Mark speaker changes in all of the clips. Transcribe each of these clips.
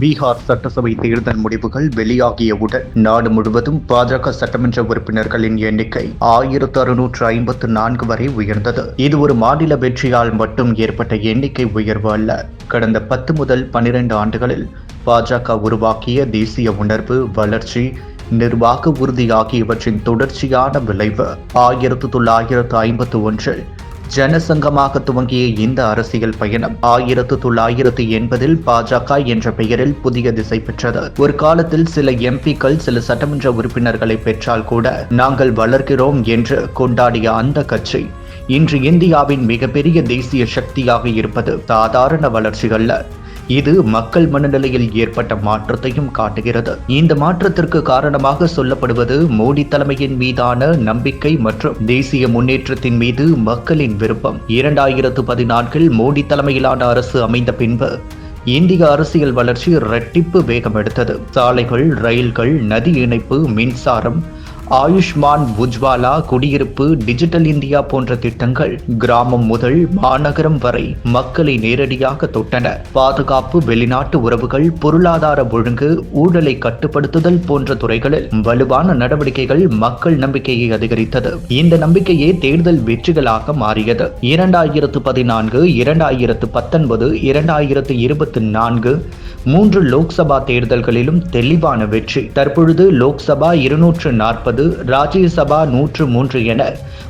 Speaker 1: பீகார் சட்டசபை தேர்தல் முடிவுகள் வெளியாகியவுடன் நாடு முழுவதும் பாஜக சட்டமன்ற உறுப்பினர்களின் எண்ணிக்கை ஆயிரத்து அறுநூற்று ஐம்பத்து நான்கு வரை உயர்ந்தது. இது ஒரு மாநில வெற்றியால் மட்டும் ஏற்பட்ட எண்ணிக்கை உயர்வு அல்ல. கடந்த பத்து முதல் பனிரெண்டு ஆண்டுகளில் பாஜக உருவாக்கிய தேசிய உணர்வு வளர்ச்சி நிர்வாக உறுதி ஆகியவற்றின் தொடர்ச்சியான விளைவு ஆயிரத்து தொள்ளாயிரத்து ஐம்பத்து ஒன்றில் ஜனசங்கமாக துவங்கிய இந்த அரசியல் பயணம் ஆயிரத்து தொள்ளாயிரத்து எண்பதில் பாஜக என்ற பெயரில் புதிய திசை பெற்றது. ஒரு காலத்தில் சில எம்பிக்கள் சில சட்டமன்ற உறுப்பினர்களை பெற்றால் கூட நாங்கள் வளர்கிறோம் என்று கொண்டாடிய அந்த கட்சி இன்று இந்தியாவின் மிகப்பெரிய தேசிய சக்தியாக இருப்பது சாதாரண வளர்ச்சிகள்ல. இது மக்கள் மனநிலையில் ஏற்பட்ட மாற்றத்தையும் காட்டுகிறது. இந்த மாற்றத்திற்கு காரணமாக சொல்லப்படுவது மோடி தலைமையின் மீதான நம்பிக்கை மற்றும் தேசிய முன்னேற்றத்தின் மீது மக்களின் விருப்பம். இரண்டாயிரத்து பதினான்கில் மோடி தலைமையிலான அரசு அமைந்த பின்பு இந்திய அரசியல் வளர்ச்சி இரட்டிப்பு வேகம் எடுத்தது. சாலைகள் ரயில்கள் நதி இணைப்பு மின்சாரம் ஆயுஷ்மான் உஜ்வாலா குடியிருப்பு டிஜிட்டல் இந்தியா போன்ற திட்டங்கள் கிராமம் முதல் மாநகரம் வரை மக்களை நேரடியாக தொட்டன. பாதுகாப்பு வெளிநாட்டு உறவுகள் பொருளாதார ஒழுங்கு ஊழலை கட்டுப்படுத்துதல் போன்ற துறைகளில் வலுவான நடவடிக்கைகள் மக்கள் நம்பிக்கையை அதிகரித்தது. இந்த நம்பிக்கையே தேர்தல் வெற்றிகளாக மாறியது. இரண்டாயிரத்து பதினான்கு இரண்டாயிரத்து பத்தொன்பது இரண்டாயிரத்து இருபத்தி நான்கு மூன்று லோக்சபா தேர்தல்களிலும் தெளிவான வெற்றி. தற்பொழுது லோக்சபா இருநூற்று நாற்பது ராஜ்யசபா நூற்று மூன்று என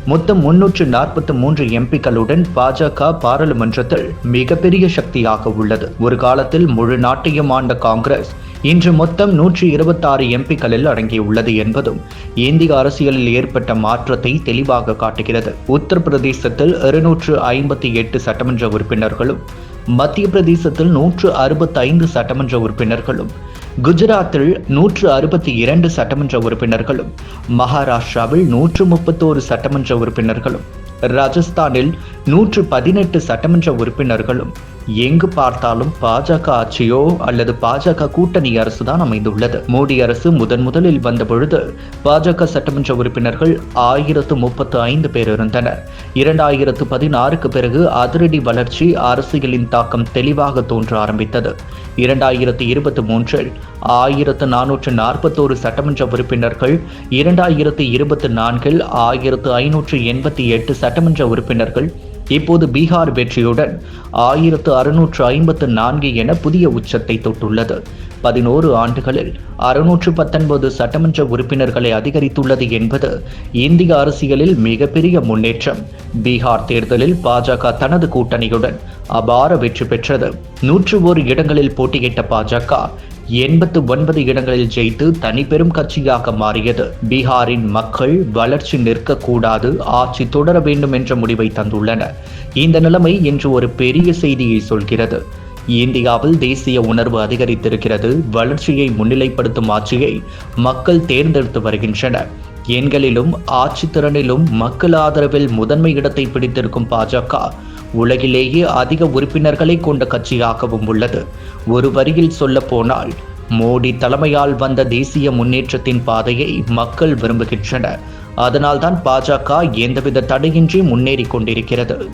Speaker 1: மொத்தம் முன்னூற்று நாற்பத்தி மூன்று எம்பிக்களுடன் பாஜக பாராளுமன்றத்தில் மிகப்பெரிய சக்தியாக உள்ளது. ஒரு காலத்தில் முழு நாட்டையும் ஆண்ட காங்கிரஸ் இன்று மொத்தம் நூற்றி இருபத்தாறு எம்பிக்களில் அடங்கியுள்ளது என்பதும் இந்திய அரசியலில் ஏற்பட்ட மாற்றத்தை தெளிவாக காட்டுகிறது. உத்தரப்பிரதேசத்தில் இருநூற்று ஐம்பத்தி எட்டு சட்டமன்ற உறுப்பினர்களும் மத்திய பிரதேசத்தில் நூற்று அறுபத்தைந்து சட்டமன்ற உறுப்பினர்களும் குஜராத்தில் நூற்று அறுபத்தி இரண்டு சட்டமன்ற உறுப்பினர்களும் மகாராஷ்டிராவில் நூற்று முப்பத்தோரு சட்டமன்ற உறுப்பினர்களும் ராஜஸ்தானில் நூற்று பதினெட்டு சட்டமன்ற உறுப்பினர்களும் எங்கு பார்த்தாலும் பாஜக ஆட்சியோ அல்லது பாஜக கூட்டணி அரசு தான் அமைந்துள்ளது. மோடி அரசு முதன் முதலில் வந்தபொழுது பாஜக சட்டமன்ற உறுப்பினர்கள் ஆயிரத்து முப்பத்து ஐந்து பேர் இருந்தனர். இரண்டாயிரத்து பதினாறுக்கு பிறகு அதிரடி வளர்ச்சி அரசியலின் தாக்கம் தெளிவாக தோன்ற ஆரம்பித்தது. இரண்டாயிரத்து இருபத்தி மூன்றில் ஆயிரத்து நானூற்று நாற்பத்தோரு சட்டமன்ற உறுப்பினர்கள் இரண்டாயிரத்து இருபத்தி நான்கில் ஆயிரத்து ஐநூற்று எண்பத்தி எட்டு சட்டமன்ற உறுப்பினர்கள் இப்போது பீகார் வெற்றியுடன் ஆயிரத்து அறுநூற்று ஐம்பத்து நான்கு என புதிய உச்சத்தை தொட்டுள்ளது. பதினோரு ஆண்டுகளில் அறுநூற்று பத்தொன்பது சட்டமன்ற உறுப்பினர்களை அதிகரித்துள்ளது என்பது இந்திய அரசியலில் மிகப்பெரிய முன்னேற்றம். பீகார் தேர்தலில் பாஜக தனது கூட்டணியுடன் அபார வெற்றி பெற்றது. நூற்று ஒரு இடங்களில் போட்டியிட்ட பாஜக எண்பத்து ஒன்பது இடங்களில் ஜெயித்து தனிப்பெரும் கட்சியாக மாறியது. பீகாரின் மக்கள் வளர்ச்சி நிற்கக்கூடாது ஆட்சி தொடர வேண்டும் என்ற முடிவை தந்துள்ளனர். இந்த நிலைமை இன்று ஒரு பெரிய செய்தியை சொல்கிறது. இந்தியாவில் தேசிய உணர்வு அதிகரித்திருக்கிறது வளர்ச்சியை முன்னிலைப்படுத்தும் ஆட்சியை மக்கள் தேர்ந்தெடுத்து வருகின்றனர். எண்களிலும் ஆட்சித்திறனிலும் மக்கள் ஆதரவில் முதன்மை இடத்தை பிடித்திருக்கும் பாஜக உலகிலேயே அதிக உறுப்பினர்களை கொண்ட கட்சியாகவும் உள்ளது. ஒரு வரியில் சொல்ல போனால் மோடி தலைமையால் வந்த தேசிய முன்னேற்றத்தின் பாதையை மக்கள் விரும்புகின்றனர். அதனால்தான் பாஜக எந்தவித தடையின்றி முன்னேறி கொண்டிருக்கிறது.